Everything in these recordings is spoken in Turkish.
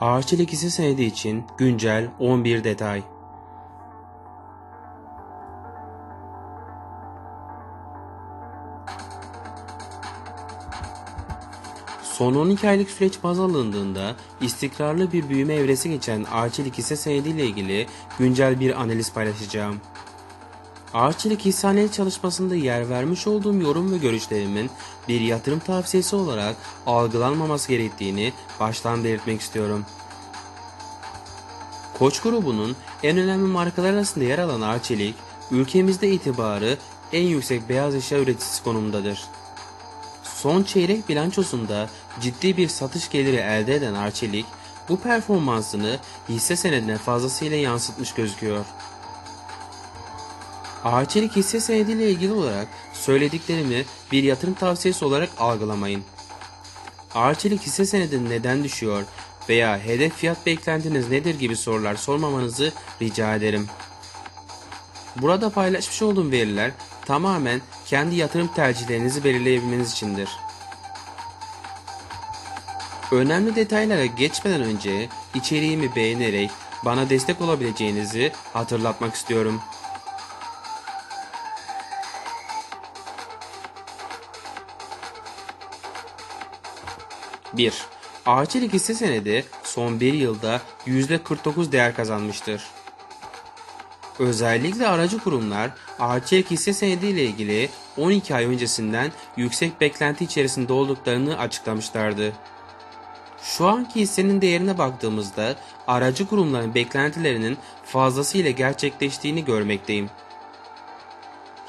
Arçelik hisse senedi için güncel 11 detay. Son 12 aylık süreç baz alındığında istikrarlı bir büyüme evresi geçen Arçelik hisse senedi ile ilgili güncel bir analiz paylaşacağım. Arçelik hisse analiz çalışmasında yer vermiş olduğum yorum ve görüşlerimin bir yatırım tavsiyesi olarak algılanmaması gerektiğini baştan belirtmek istiyorum. Koç grubunun en önemli markalar arasında yer alan Arçelik, ülkemizde itibarı en yüksek beyaz eşya üreticisi konumundadır. Son çeyrek bilançosunda ciddi bir satış geliri elde eden Arçelik, bu performansını hisse senedine fazlasıyla yansıtmış gözüküyor. Arçelik hisse senediyle ilgili olarak söylediklerimi bir yatırım tavsiyesi olarak algılamayın. Arçelik hisse senedi neden düşüyor veya hedef fiyat beklentiniz nedir gibi sorular sormamanızı rica ederim. Burada paylaşmış olduğum veriler tamamen kendi yatırım tercihlerinizi belirleyebilmeniz içindir. Önemli detaylara geçmeden önce içeriğimi beğenerek bana destek olabileceğinizi hatırlatmak istiyorum. Bir, Arçelik hisse senedi son bir yılda %49 değer kazanmıştır. Özellikle aracı kurumlar Arçelik hisse senedi ile ilgili 12 ay öncesinden yüksek beklenti içerisinde olduklarını açıklamışlardı. Şu anki hissenin değerine baktığımızda aracı kurumların beklentilerinin fazlasıyla gerçekleştiğini görmekteyim.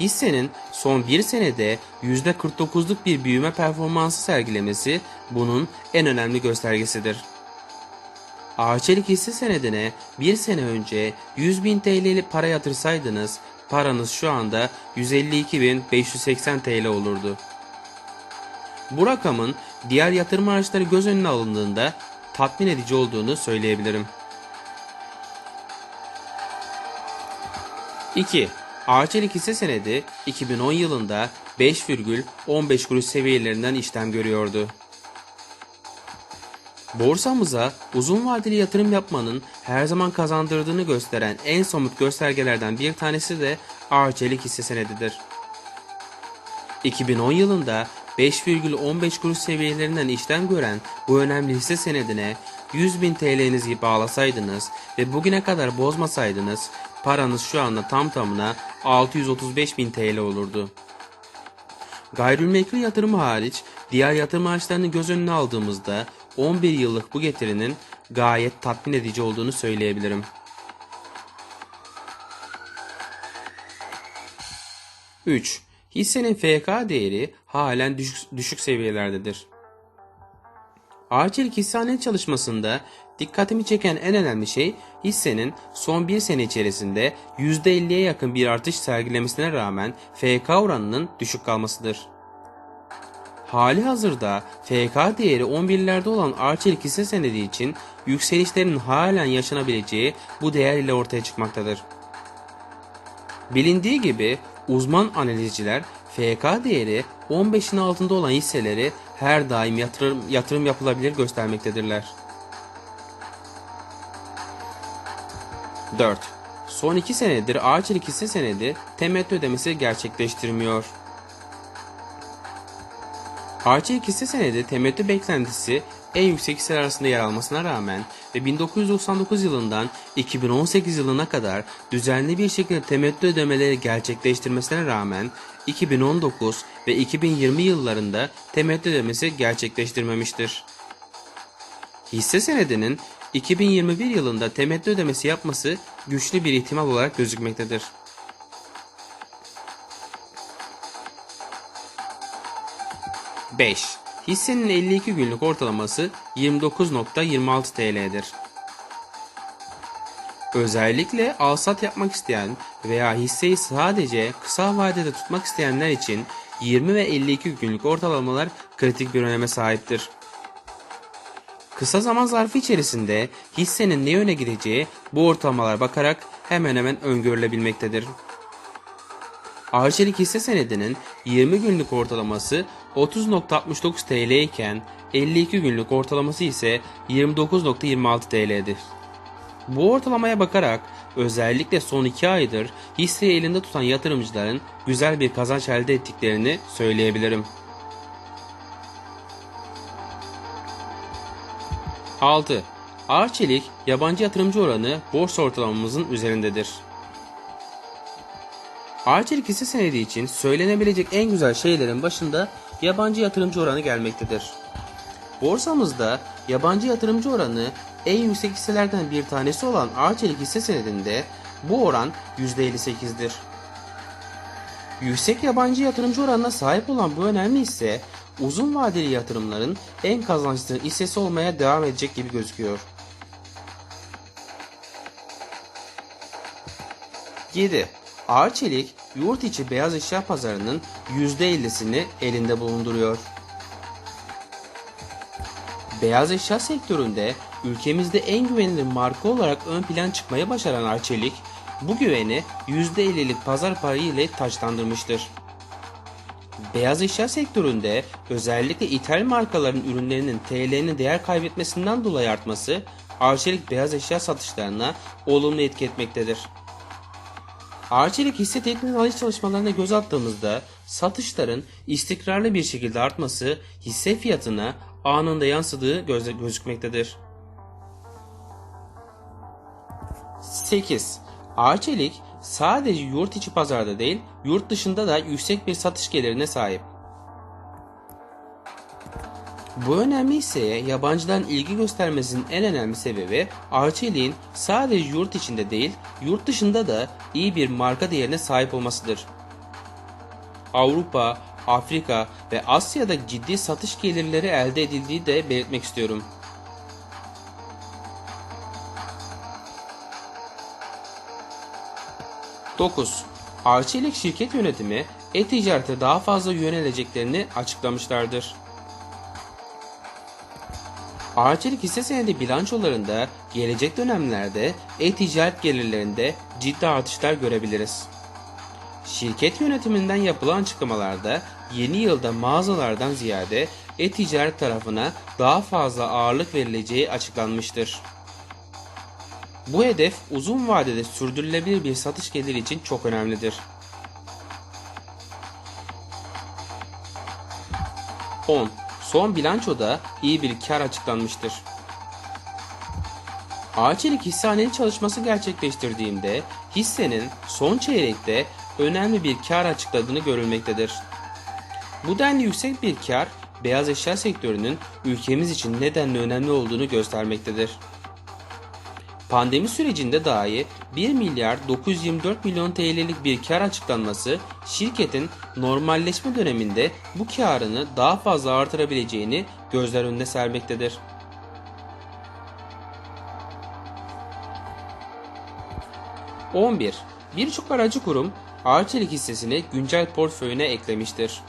Hissenin son bir senede %49'luk bir büyüme performansı sergilemesi bunun en önemli göstergesidir. Arçelik hisse senedine bir sene önce 100 bin TL'lik para yatırsaydınız paranız şu anda 152.580 TL olurdu. Bu rakamın diğer yatırım araçları göz önüne alındığında tatmin edici olduğunu söyleyebilirim. 2. Arçelik hisse senedi 2010 yılında 5,15 kuruş seviyelerinden işlem görüyordu. Borsamıza uzun vadeli yatırım yapmanın her zaman kazandırdığını gösteren en somut göstergelerden bir tanesi de Arçelik hisse senedidir. 2010 yılında 5,15 kuruş seviyelerinden işlem gören bu önemli hisse senedine 100 bin TL'nizi bağlasaydınız ve bugüne kadar bozmasaydınız paranız şu anda tam tamına 635 bin TL olurdu. Gayrimenkul yatırımı hariç diğer yatırım araçlarını göz önüne aldığımızda 11 yıllık bu getirinin gayet tatmin edici olduğunu söyleyebilirim. 3. Hissenin FK değeri halen düşük, düşük seviyelerdedir. Hisse analiz çalışmasında dikkatimi çeken en önemli şey hissenin son bir sene içerisinde %50'ye yakın bir artış sergilemesine rağmen FK oranının düşük kalmasıdır. Hali hazırda FK değeri 11'lerde olan Arçelik hisse senedi için yükselişlerin halen yaşanabileceği bu değer ile ortaya çıkmaktadır. Bilindiği gibi uzman analizciler FK değeri 15'in altında olan hisseleri her daim yatırım, yatırım yapılabilir göstermektedirler. 4. Son 2 senedir Arçelik hisse senedi temettü ödemesi gerçekleştirmiyor. Arçelik hisse senedi temettü beklentisi en yüksek hisseler arasında yer almasına rağmen ve 1999 yılından 2018 yılına kadar düzenli bir şekilde temettü ödemeleri gerçekleştirmesine rağmen 2019 ve 2020 yıllarında temettü ödemesi gerçekleştirmemiştir. Hisse senedinin 2021 yılında temettü ödemesi yapması güçlü bir ihtimal olarak gözükmektedir. Beş. Hissenin 52 günlük ortalaması 29.26 TL'dir. Özellikle alsat yapmak isteyen veya hisseyi sadece kısa vadede tutmak isteyenler için 20 ve 52 günlük ortalamalar kritik bir öneme sahiptir. Kısa zaman zarfı içerisinde hissenin ne yöne gideceği bu ortalamalara bakarak hemen hemen öngörülebilmektedir. Arçelik hisse senedinin 20 günlük ortalaması 30.69 TL iken 52 günlük ortalaması ise 29.26 TL'dir. Bu ortalamaya bakarak özellikle son 2 aydır hisseyi elinde tutan yatırımcıların güzel bir kazanç elde ettiklerini söyleyebilirim. 6. Arçelik yabancı yatırımcı oranı borsa ortalamamızın üzerindedir. Arçelik hisse senedi için söylenebilecek en güzel şeylerin başında yabancı yatırımcı oranı gelmektedir. Borsamızda yabancı yatırımcı oranı en yüksek hisselerden bir tanesi olan Arçelik hisse senedinde bu oran %58'dir. Yüksek yabancı yatırımcı oranına sahip olan bu önemli hisse uzun vadeli yatırımların en kazançlı hissesi olmaya devam edecek gibi gözüküyor. 7. Arçelik yurt içi beyaz eşya pazarının %50'sini elinde bulunduruyor. Beyaz eşya sektöründe ülkemizde en güvenilir marka olarak ön plan çıkmayı başaran Arçelik, bu güveni %50'lik pazar payı ile taçlandırmıştır. Beyaz eşya sektöründe özellikle ithal markaların ürünlerinin TL'nin değer kaybetmesinden dolayı artması Arçelik beyaz eşya satışlarına olumlu etki etmektedir. Arçelik hisse teknik analiz çalışmalarına göz attığımızda satışların istikrarlı bir şekilde artması hisse fiyatına anında yansıdığı göze gözükmektedir. 8. Arçelik sadece yurt içi pazarda değil, yurt dışında da yüksek bir satış gelirine sahip. Bu önemli hisseye yabancıların ilgi göstermesinin en önemli sebebi Arçelik'in sadece yurt içinde değil, yurt dışında da iyi bir marka değerine sahip olmasıdır. Avrupa, Afrika ve Asya'da ciddi satış gelirleri elde edildiği de belirtmek istiyorum. Dokuz. Arçelik şirket yönetimi e-ticarete daha fazla yöneleceklerini açıklamışlardır. Arçelik hisse senedi bilançolarında gelecek dönemlerde e-ticaret gelirlerinde ciddi artışlar görebiliriz. Şirket yönetiminden yapılan açıklamalarda yeni yılda mağazalardan ziyade e-ticaret tarafına daha fazla ağırlık verileceği açıklanmıştır. Bu hedef uzun vadede sürdürülebilir bir satış geliri için çok önemlidir. 10. Son bilançoda iyi bir kar açıklanmıştır. Arçelik hissehaneli çalışması gerçekleştirdiğimde hissenin son çeyrekte önemli bir kar açıkladığını görülmektedir. Bu denli yüksek bir kar beyaz eşya sektörünün ülkemiz için nedenle önemli olduğunu göstermektedir. Pandemi sürecinde dahi 1 milyar 924 milyon TL'lik bir kar açıklanması şirketin normalleşme döneminde bu karını daha fazla artırabileceğini gözler önüne sermektedir. ...11. Birçok aracı kurum Arçelik hissesini güncel portföyüne eklemiştir.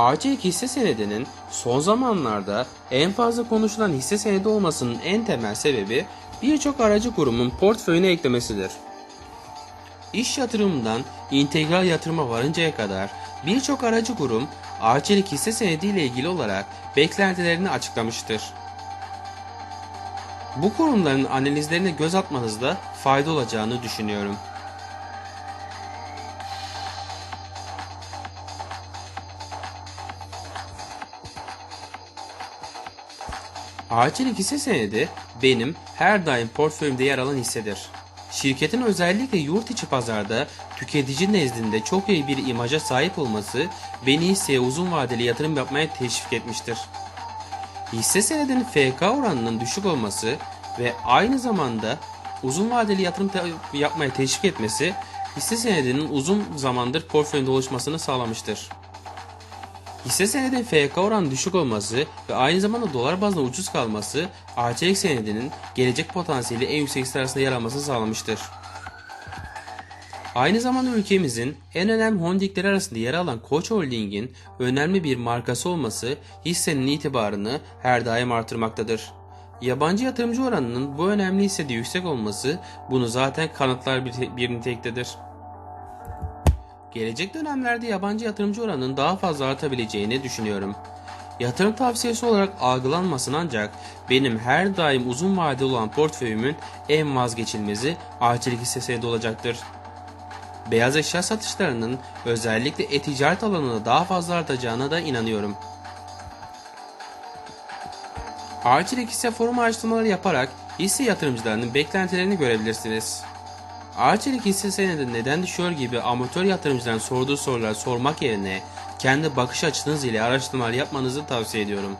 Arçelik hisse senedinin son zamanlarda en fazla konuşulan hisse senedi olmasının en temel sebebi birçok aracı kurumun portföyüne eklemesidir. İş yatırımından integral yatırıma varıncaya kadar birçok aracı kurum Arçelik hisse senedi ile ilgili olarak beklentilerini açıklamıştır. Bu kurumların analizlerine göz atmanızda fayda olacağını düşünüyorum. Arçelik hisse senedi benim her daim portföyümde yer alan hissedir. Şirketin özellikle yurt içi pazarda tüketici nezdinde çok iyi bir imaja sahip olması beni hisseye uzun vadeli yatırım yapmaya teşvik etmiştir. Hisse senedinin FK oranının düşük olması ve aynı zamanda uzun vadeli yatırım te- yapmaya teşvik etmesi hisse senedinin uzun zamandır portföyünde oluşmasını sağlamıştır. Hisse senedinin FK oranı düşük olması ve aynı zamanda dolar bazında ucuz kalması Arçelik senedinin gelecek potansiyeli en yüksek arasında yer almasını sağlamıştır. Aynı zamanda ülkemizin en önemli holdingleri arasında yer alan Koç Holding'in önemli bir markası olması hissenin itibarını her daim artırmaktadır. Yabancı yatırımcı oranının bu önemli hissede yüksek olması bunu zaten kanıtlar bir, bir niteliktedir. Gelecek dönemlerde yabancı yatırımcı oranının daha fazla artabileceğini düşünüyorum. Yatırım tavsiyesi olarak algılanmasın ancak benim her daim uzun vadeli olan portföyümün en vazgeçilmezi arçelik hisse senedi olacaktır. Beyaz eşya satışlarının özellikle e-ticaret alanında daha fazla artacağına da inanıyorum. Arçelik hisse forum araştırmaları yaparak hisse yatırımcılarının beklentilerini görebilirsiniz. Arçelik hisse senedi neden düşüyor gibi amatör yatırımcıların sorduğu soruları sormak yerine kendi bakış açınız ile araştırmalar yapmanızı tavsiye ediyorum.